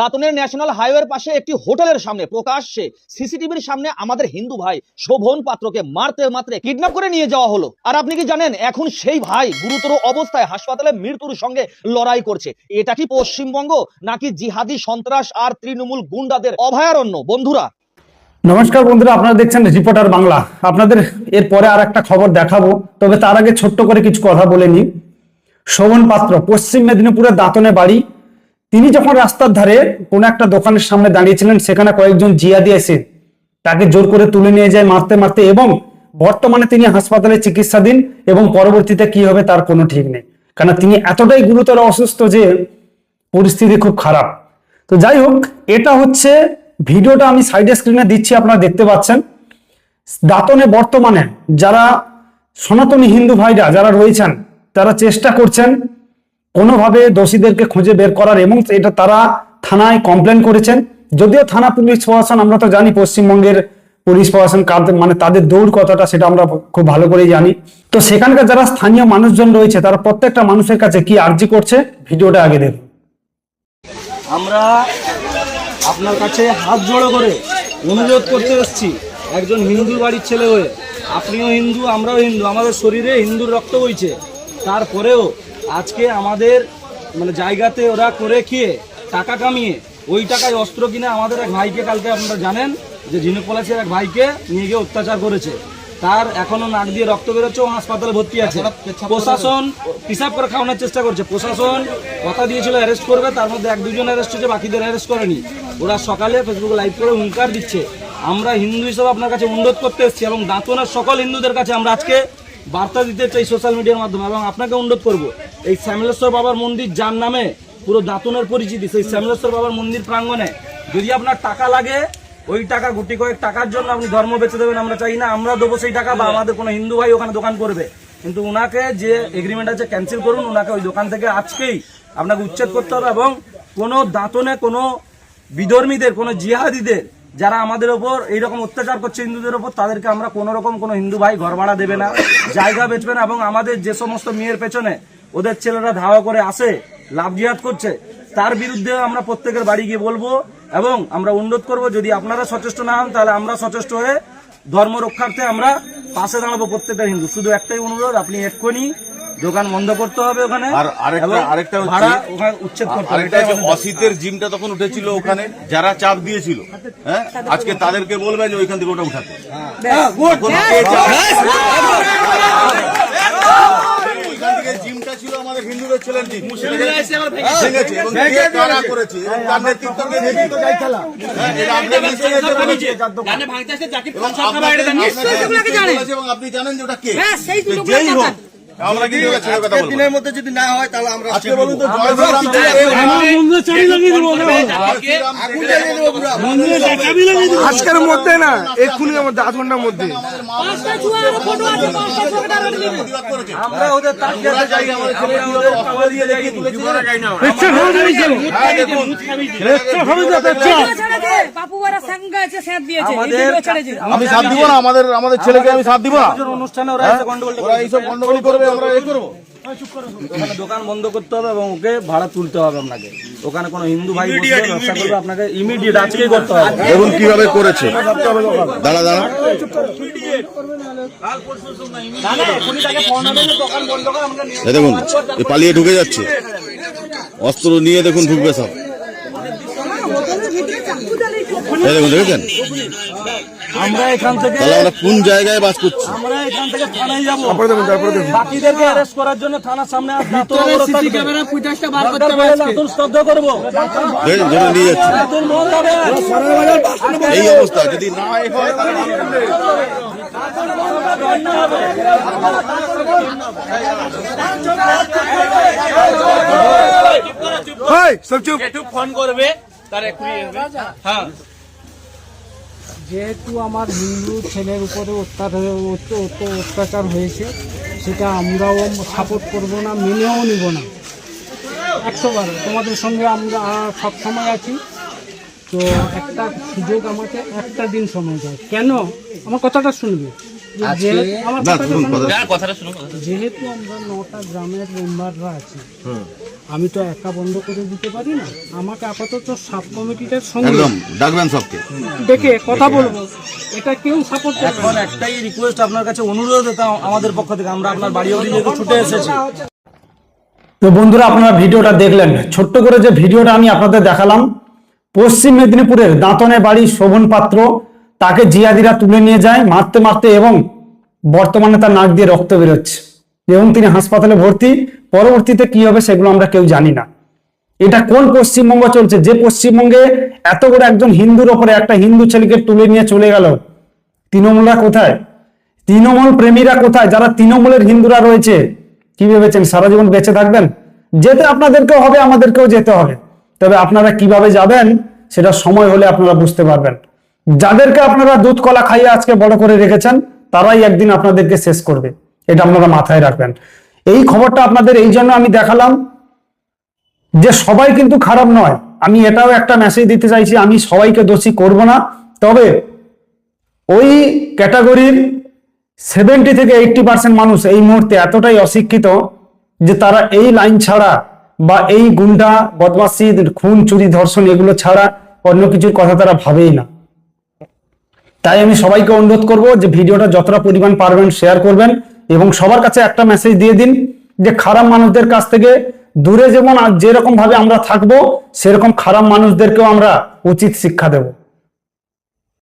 দাঁতনের national হাইওয়ের পাশে একটি হোটেলের সামনে প্রকাশ্যে সিসিটিভির সামনে আমাদের হিন্দু ভাই শোভন পাত্রকে মারতে মাত্রে কিডন্যাপ করে নিয়ে যাওয়া হলো। আর আপনি কি জানেন, এখন সেই ভাই গুরুতর অবস্থায় হাসপাতালে মৃত্যুর সঙ্গে লড়াই করছে। এটা কি পশ্চিমবঙ্গ নাকি জিহাদি সন্ত্রাস আর তৃণমূল গুন্ডাদের অভয়ারণ্য? বন্ধুরা। নমস্কার বন্ধুরা, আপনারা দেখছেন রিপোর্টার বাংলা। আপনাদের এরপরে আর একটা খবর দেখাবো, তবে তার আগে ছোট্ট করে কিছু কথা বলে নিই। শোভন পাত্র, পশ্চিম মেদিনীপুরের দাঁতনে বাড়ি। তিনি যখন রাস্তার ধারে কোনো একটা দোকানের সামনে দাঁড়িয়েছিলেন, সেখানে কয়েকজন জিয়াদি এসে তাকে জোর করে তুলে নিয়ে যায় মারতে মারতে এবং বর্তমানে তিনি হাসপাতালে চিকিৎসাধীন এবং পরবর্তীতে কি হবে তার কোনো ঠিক নেই। কারণ তিনি এতটাই গুরুতর অসুস্থ যে পরিস্থিতি খুব খারাপ। তো যাই হোক, এটা হচ্ছে ভিডিওটা আমি সাইডে স্ক্রিনে দিচ্ছি, আপনারা দেখতে পাচ্ছেন। দাঁতনে বর্তমানে যারা সনাতনী হিন্দু ভাইরা যারা রয়েছেন, তারা চেষ্টা করছেন কোনোভাবে দোষীদেরকে খুঁজে বের করার এবং এটা তারা থানায় কমপ্লেন করেছেন। যদিও থানা পুলিশ প্রশাসন, আমরা তো জানি পশ্চিমবঙ্গের পুলিশ প্রশাসন মানে তাদের দৌড় কতটা সেটা আমরা খুব ভালো করেই জানি। তো সেখানকার যারা স্থানীয় মানুষজন রয়েছে, তারা প্রত্যেকটা মানুষের কাছে কি আর্জি করছে, ভিডিওটা আগে দেখুন। আমরা আপনার কাছে হাত জোড়ো করে অনুরোধ করতে এসেছি, একজন হিন্দু বাড়ির ছেলে হয়ে। আপনিও হিন্দু, আমরাও হিন্দু, আমাদের শরীরে হিন্দুর রক্ত বইছে। তারপরেও আজকে আমাদের মানে জায়গাতে ওরা করে খেয়ে টাকা কামিয়ে ওই টাকায় অস্ত্র কিনে আমাদের এক ভাইকে কালকে আপনারা জানেন যে ঝিনুক পলাশের এক ভাইকে নিয়ে গিয়ে অত্যাচার করেছে। তার এখনও নাক দিয়ে রক্ত বেরোচ্ছে ও হাসপাতালে ভর্তি আছে। প্রশাসন পিসাব করে খাওয়ানোর চেষ্টা করছে। প্রশাসন কথা দিয়েছিল অ্যারেস্ট করবে। তার মধ্যে এক দুজন অ্যারেস্ট হয়েছে বাকিদের অ্যারেস্ট করেনি। ওরা সকালে ফেসবুকে লাইভ করে হুঙ্কার দিচ্ছে। আমরা হিন্দু হিসেবে আপনার কাছে অনুরোধ করতে এসেছি এবং দাঁতনের সকল হিন্দুদের কাছে আমরা আজকে বার্তা দিতে চাই সোশ্যাল মিডিয়ার মাধ্যমে এবং আপনাকে অনুরোধ করব। এই শ্যামলেশ্বর বাবার মন্দির যার নামে পুরো দাঁতনের পরিচিতি সেই শ্যামলেশ্বর বাবার মন্দির প্রাঙ্গণে যদি আপনার টাকা লাগে ওই টাকা গুটি কয়েক টাকার জন্য আপনি ধর্ম বেঁচে দেবেন আমরা চাই না আমরা দেবো সেই টাকা বা আমাদের কোনো হিন্দু ভাই ওখানে দোকান করবে। কিন্তু ওনাকে যে এগ্রিমেন্ট আছে ক্যান্সেল করুন ওনাকে ওই দোকান থেকে আজকেই আপনাকে উচ্ছেদ করতে হবে এবং কোনো দাঁতনে কোনো বিধর্মীদের কোনো জিহাদিদের যারা আমাদের ওপর এইরকম অত্যাচার করছে হিন্দুদের ওপর তাদেরকে আমরা কোনো রকম কোনো হিন্দু ভাই ঘর ভাড়া দেবে না জায়গা বেচবে না এবং আমাদের যে সমস্ত মেয়ের পেছনে ওদের ছেলেরা ধাওয়া করে আসে লাভ জিহাদ করছে। তার বিরুদ্ধে আমরা প্রত্যেকের বাড়ি গিয়ে বলব এবং আমরা অনুরোধ করব যদি আপনারা সচেষ্ট না হন তাহলে আমরা সচেষ্ট হয়ে ধর্ম রক্ষার্থে আমরা পাশে দাঁড়াবো প্রত্যেকটা হিন্দু। শুধু একটাই অনুরোধ আপনি এক্ষুনি দোকান বন্ধ করতে হবে ওখানে। আর আরেকটা- আরেকটা ভাড়া ওখানে উচ্ছেদ করতে হবে। অসিতের জিমটা তখন উঠেছিল ওখানে যারা চাপ দিয়েছিল। হ্যাঁ? আজকে তাদেরকে বলবেন যে ওইখান থেকে ওটা উঠাতে এখন কে চাপ- ওইখান থেকে জিমটা ছিল আমাদের ছেলের জিম ভেঙেছে এবং কে কারা করেছে এবং তার? হ্যাঁ, আপনি জানেন যে ওটা কে। তো যেই হোক আমরা কিন্তু ছেড়ে কথা বলব দিনের মধ্যে যদি না হয় তাহলে আমরা আজকে বলুন তো জয় শ্রীরাম আজকের মধ্যে না এক্ষুনি আমাদের আধ ঘণ্টার মধ্যে আমরা ওদের তাক খেতে চাই আমাদের ছেলেরা ওদের পাওয়া দিয়ে দেখি তুলেছে বাপু ওরা সঙ্গে আছে স্যাঁত দিয়েছে। আমাদের এই দুটো ছেড়েছে আমি সাথ দিব না আমাদের আমাদের ছেলেকে আমি সাথ দিব না। পুজোর অনুষ্ঠানে ওরা এসে গন্ডগোল করবে। আমরা এ করব। ওখানে দোকান বন্ধ করতে হবে এবং ওকে ভাড়া তুলতে হবে আপনাকে। ওখানে কোনো হিন্দু ভাই বসবে ব্যবসা করবে আপনাকে ইমিডিয়েট আজকেই করতে হবে। দেখুন কীভাবে করেছে। দাঁড়া দাঁড়া। দেখুন এ পালিয়ে ঢুকে যাচ্ছে। অস্ত্র নিয়ে দেখুন ঢুকবে সব। এই দেখুন দেখেছেন? আমরা এখান থেকে আমরা কোন জায়গায় বাস করছি? আমরা এখান থেকে থানায় যাব। বাকিদেরকে অ্যারেস্ট করার জন্য থানার সামনে আর দাঁতন অবরোধ থাকবে। দরকার পড়লে দাঁতন স্তব্ধ করব। দেখেছেন যেটা নিয়ে যাচ্ছে। দাঁতন বন্ধ হবে। এই অবস্থা যদি না হয় তাহলে যেহেতু আমার হিন্দু ছেলের উপরে অত্যাচার অত্য- অত্য- অত্যাচার হয়েছে, সেটা আমরাও সাপোর্ট করব না, মেনেও নিব না। একশোবার, তোমাদের সঙ্গে আমরা সবসময় আছি। তো একটা সুযোগ আমাকে একটা দিন সময় দেয় কেন? আমার কথাটা শুনবে। যেহেতু আমরা নটা গ্রামের মেম্বাররা আছি আমি তো একা বন্ধ করে দিতে পারি না। আমাকে আপাতত সাব কমিটিটার সঙ্গে একদম ডাকবেন সবকে। ডেকে কথা বলব। এটা কেউ সাপোর্ট করবে এখন একটাই রিকোয়েস্ট আপনার কাছে অনুরোধ এটা আমাদের পক্ষ থেকে। আমরা আপনার বাড়ি অবধি যেহেতু ছুটে এসেছি। তো বন্ধুরা আপনারা ভিডিওটা দেখলেন। ছোট্ট করে যে ভিডিওটা আমি আপনাদের দেখালাম পশ্চিম মেদিনীপুরের দাঁতনে বাড়ি শোভন পাত্র। তাকে জিয়াদিরা তুলে নিয়ে যায় মারতে মারতে এবং বর্তমানে তার নাক দিয়ে রক্ত বেরোচ্ছে। এবং তিনি হাসপাতালে ভর্তি। পরবর্তীতে কি হবে সেগুলো আমরা কেউ জানি না। এটা কোন পশ্চিমবঙ্গ চলছে? যে পশ্চিমবঙ্গে এত বড় একজন হিন্দুর ওপরে একটা হিন্দু ছেলেকে তুলে নিয়ে চলে গেল, তৃণমূলরা কোথায়? তৃণমূল প্রেমীরা কোথায়? যারা তৃণমূলের হিন্দুরা রয়েছে, কি ভেবেছেন? সারা জীবন বেঁচে থাকবেন? যেতে আপনাদেরকেও হবে, আমাদেরকেও যেতে হবে। তবে আপনারা কীভাবে যাবেন, সেটা সময় হলে আপনারা বুঝতে পারবেন। যাদেরকে আপনারা দুধ, কলা খাইয়ে আজকে বড় করে রেখেছেন, তারাই একদিন আপনাদেরকে শেষ করবে। এটা আপনারা মাথায় রাখবেন। এই খবরটা আপনাদের এই জন্য আমি দেখালাম যে সবাই কিন্তু খারাপ নয়। আমি এটাও একটা মেসেজ দিতে চাইছি, আমি সবাইকে দোষী করব না। তবে ওই ক্যাটাগরির সেভেন্টি থেকে এইটটি পার্সেন্ট মানুষ এই মুহূর্তে এতটাই অশিক্ষিত যে তারা এই লাইন ছাড়া বা এই গুন্ডা বদমাসি খুন, চুরি, ধর্ষণ এগুলো ছাড়া অন্য কিছুর কথা তারা ভাবেই না। তাই আমি সবাইকে অনুরোধ করব যে ভিডিওটা যতটা পরিমাণ পারবেন শেয়ার করবেন এবং সবার কাছে একটা মেসেজ দিয়ে দিন যে খারাপ মানুষদের কাছ থেকে দূরে যেমন আর যেরকম ভাবে আমরা থাকব, সেরকম খারাপ মানুষদেরকেও আমরা উচিত শিক্ষা দেবো।